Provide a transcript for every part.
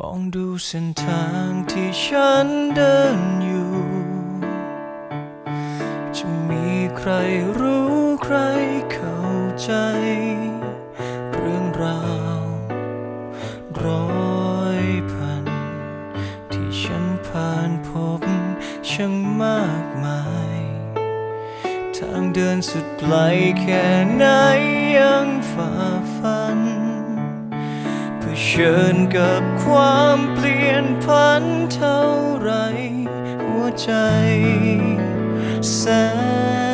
มองดูเส้นทางที่ฉันเดินอยู่ จะมีใครรู้ใครเข้าใจ เรื่องราวร้อยพัน ที่ฉันผ่านพบช่างมากมาย ทางเดินสุดไกลแค่ไหนยังฝ่าฟัน เชิญกับความเปลี่ยนพันเท่าไร หัวใจแสน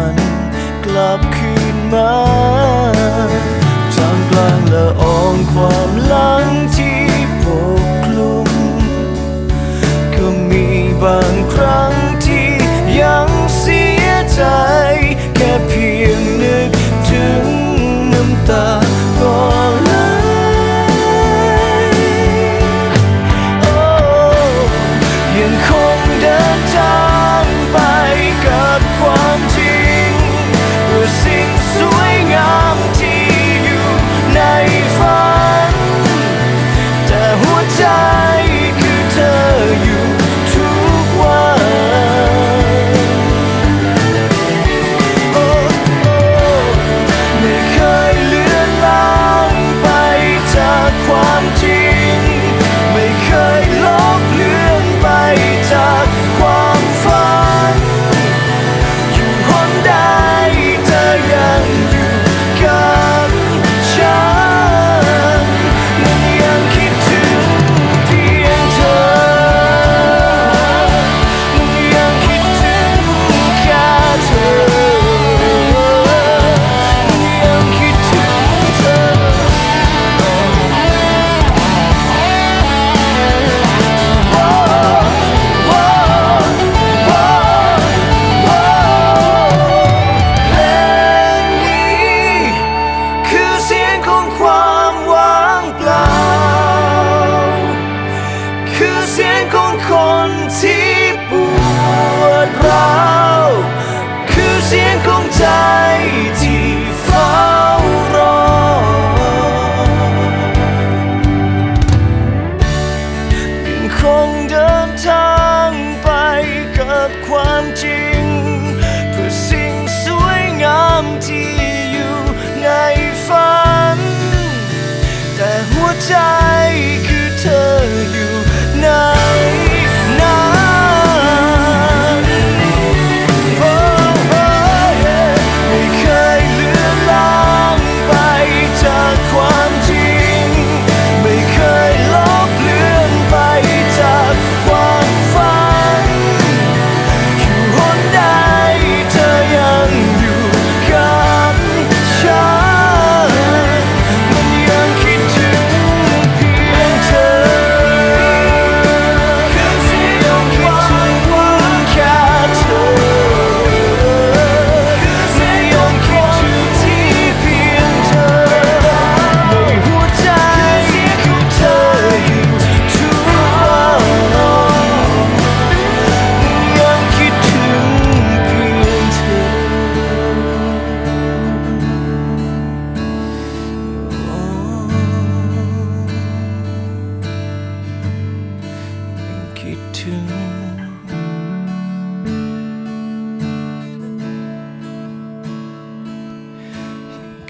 ันกลับคืนมาทางกลางละอองความลังที่ปกคลุม ก็มีบางครั้ง ที่ปวดร้าวคือเสียงของใจที่เฝ้ารอ ยังคงเดินทางไปกับความจริง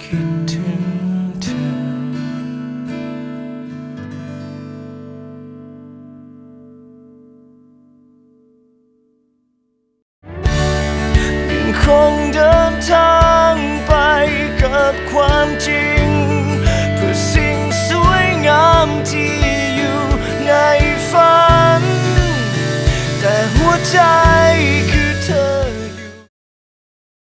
ยังคงเดินทางไปกับความจริง เพื่อสิ่งสวยงามที่อยู่ในฝัน แต่หัวใจ